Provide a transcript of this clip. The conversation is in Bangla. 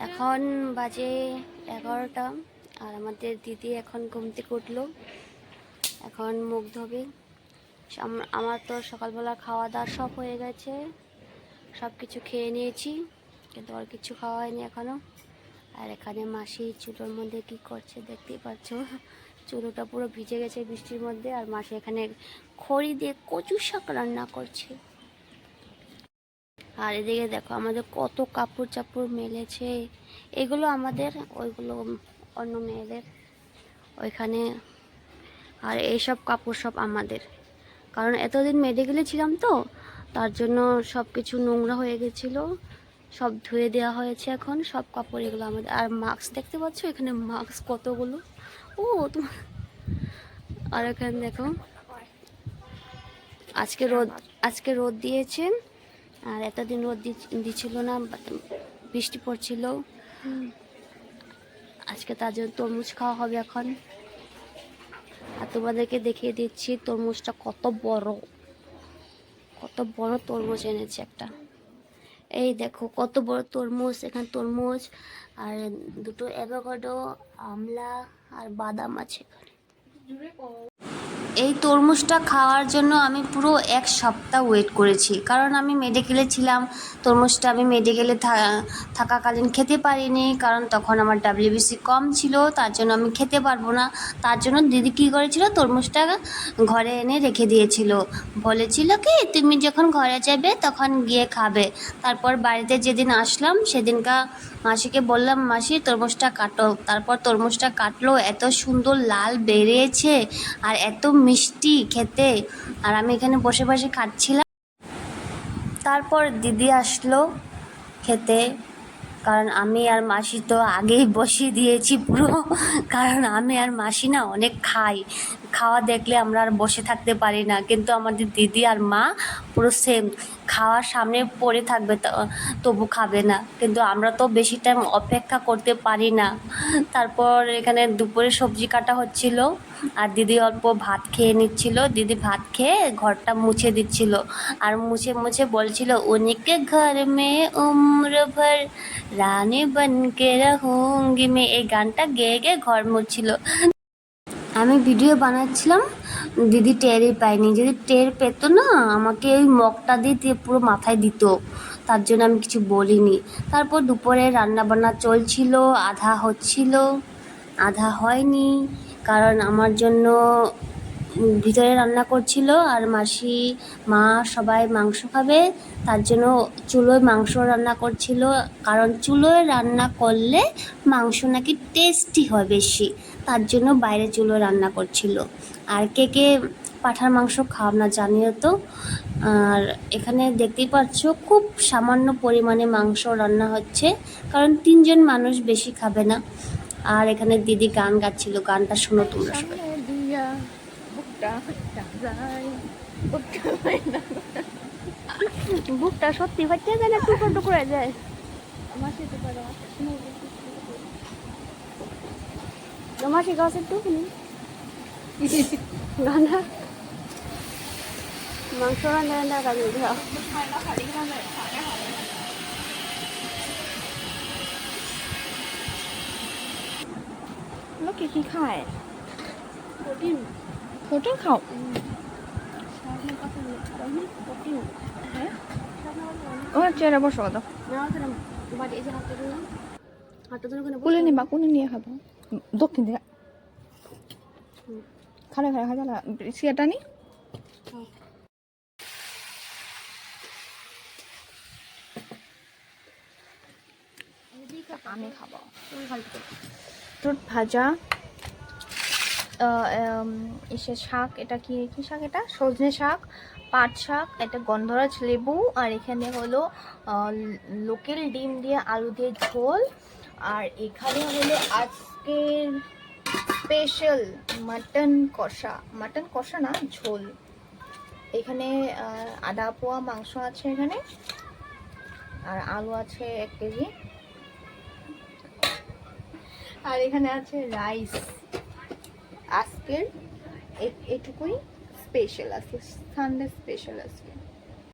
এখন বাজে এগারোটা, আর আমাদের দিদি এখন ঘুম থেকে উঠল। এখন মুখ ধোবে। আম- আমার তো সকালবেলা খাওয়া দাওয়া সব হয়ে গেছে। সব কিছু খেয়ে নিয়েছি, কিন্তু আর কিছু খাওয়া হয়নি এখনও। আর এখানে মাসি চুলোর মধ্যে কি করছে দেখতেই পাচ্ছ? চুলোটা পুরো ভিজে গেছে বৃষ্টির মধ্যে, আর মাসি এখানে খড়ি দিয়ে কচু শাক রান্না করছে। আর এদিকে দেখো আমাদের কত কাপড় চাপড় মেলেছে। এগুলো আমাদের, ওইগুলো অন্য মেয়েদের ওইখানে। আর এইসব কাপড় সব আমাদের। কারণ এতদিন মেডিকেলে ছিলাম তো, তার জন্য সব কিছু নোংরা হয়ে গেছিল। সব ধুয়ে দেওয়া হয়েছে এখন, সব কাপড় এগুলো আমাদের। আর মাস্ক দেখতে পাচ্ছ? এখানে মাস্ক কতগুলো? ও, তোমার আর এখানে দেখো, আজকে রোদ আজকে রোদ দিয়েছে। আর এতদিন রোদ দিচ্ছিল না বৃষ্টি পড়ছিল। আজকে তার জন্য তরমুজ খাওয়া হবে এখন। আর তোমাদেরকে দেখিয়ে দিচ্ছি, তরমুজটা কত বড়। কত বড় তরমুজ এনেছে একটা। এই দেখো, কত বড় তরমুজ, এখানে তরমুজ, আর দুটো অ্যাভোকাডো, আমলা আর বাদাম আছে এখানে। এই তরমুজটা খাওয়ার জন্য আমি পুরো এক সপ্তাহ ওয়েট করেছি। কারণ আমি মেডিকেলে ছিলাম, তরমুজটা আমি মেডিকেলে থাকাকালীন খেতে পারিনি, কারণ তখন আমার ডাব্লিউবিসি কম ছিল, তার জন্য আমি খেতে পারব না। তার জন্য দিদি কী করেছিল, তরমুজটা ঘরে এনে রেখে দিয়েছিল। বলেছিল কি, তুমি যখন ঘরে যাবে, তখন গিয়ে খাবে। তারপর বাড়িতে যেদিন আসলাম, সেদিনকা মাসিকে বললাম, মাসি, তরমুজটা কাটো। তারপর তরমুজটা কাটলো, এত সুন্দর লাল বেরিয়েছে, আর এত মিষ্টি খেতে। আর আমি এখানে বসে বসে খাচ্ছিলাম। তারপর দিদি আসলো খেতে। কারণ আমি আর মাসি তো আগেই বসিয়ে দিয়েছি পুরো। কারণ আমি আর মাসি না অনেক খাই। খাওয়া দেখলে আমরা আর বসে থাকতে পারি না। কিন্তু আমাদের দিদি আর মা পুরো সেম খাওয়ার সামনে পড়ে থাকবে তবু খাবে না। কিন্তু আমরা তো বেশি টাইম অপেক্ষা করতে পারি না। তারপর এখানে দুপুরে সবজি কাটা হচ্ছিল, আর দিদি অল্প ভাত খেয়ে নিচ্ছিল। দিদি ভাত খেয়ে ঘরটা মুছে দিচ্ছিল। আর মুছে মুছে বলছিল উনিকে ঘর মে উম্র ভর, রানী বনকে রহুঙ্গি মে। এই গানটা গেয়ে গেয়ে ঘর মুছছিল। আমি ভিডিও বানাচ্ছিলাম, দিদি টেরই পাইনি যদি টের পেতো না, আমাকে ওই মগটা দিয়ে পুরো মাথায় দিত। তার জন্য আমি কিছু বলিনি। তারপর দুপুরে রান্নাবান্না চলছিল, আধা হচ্ছিল, আধা হয়নি। কারণ আমার জন্য ভিতরে রান্না করছিল আর মাসি, মা সবাই মাংস খাবে। তার জন্য চুলোয় মাংস রান্না করছিল। কারণ চুলোয় রান্না করলে মাংস নাকি টেস্টি হয় বেশি। তার জন্য বাইরে চুলো রান্না করছিল। আর কে কে পাঠার মাংস খাও না জানিও তো। আর এখানে দেখতেই পাচ্ছ খুব সামান্য পরিমাণে মাংস রান্না হচ্ছে। কারণ তিনজন মানুষ বেশি খাবে না। আর এখানে দিদি গান গাচ্ছিল। গানটা শোনো তোমরা সবাই। বুকটা বুকটা সত্যি ফাটতে যায় না? টুকরো টুকরো যায়। পারে তোমার একটু গানা মাংস রান্না রান্না গান গাও লোকে কি খায়? প্রোটিন। প্রোটিন খাও। ও চেয়ারে বসো বসো। কুলে নিবা, কুলে নিয়ে খাব। দক্ষিণ দিকে। খালে খালে খালে সিয়াটা নি। আমি খাব। খালি ভাজা। ইসে শাক, এটা কি কি শাক এটা? সজনে শাক, পাট শাক, এটা গন্ধরাজ লেবু, আর এখানে হলো লোকেল ডিম দিয়ে আলু দিয়ে ঝোল। আর এখানে হলো আজকের স্পেশাল মাটন কষা। মাটন কষা না, ঝোল। এখানে আদা, পোয়া, মাংস আছে এখানে। আর আলু আছে এক কেজি। আর এখানে আছে রাইস। আজকের এটুকুই স্পেশাল আজকে সানডে স্পেশাল আজকে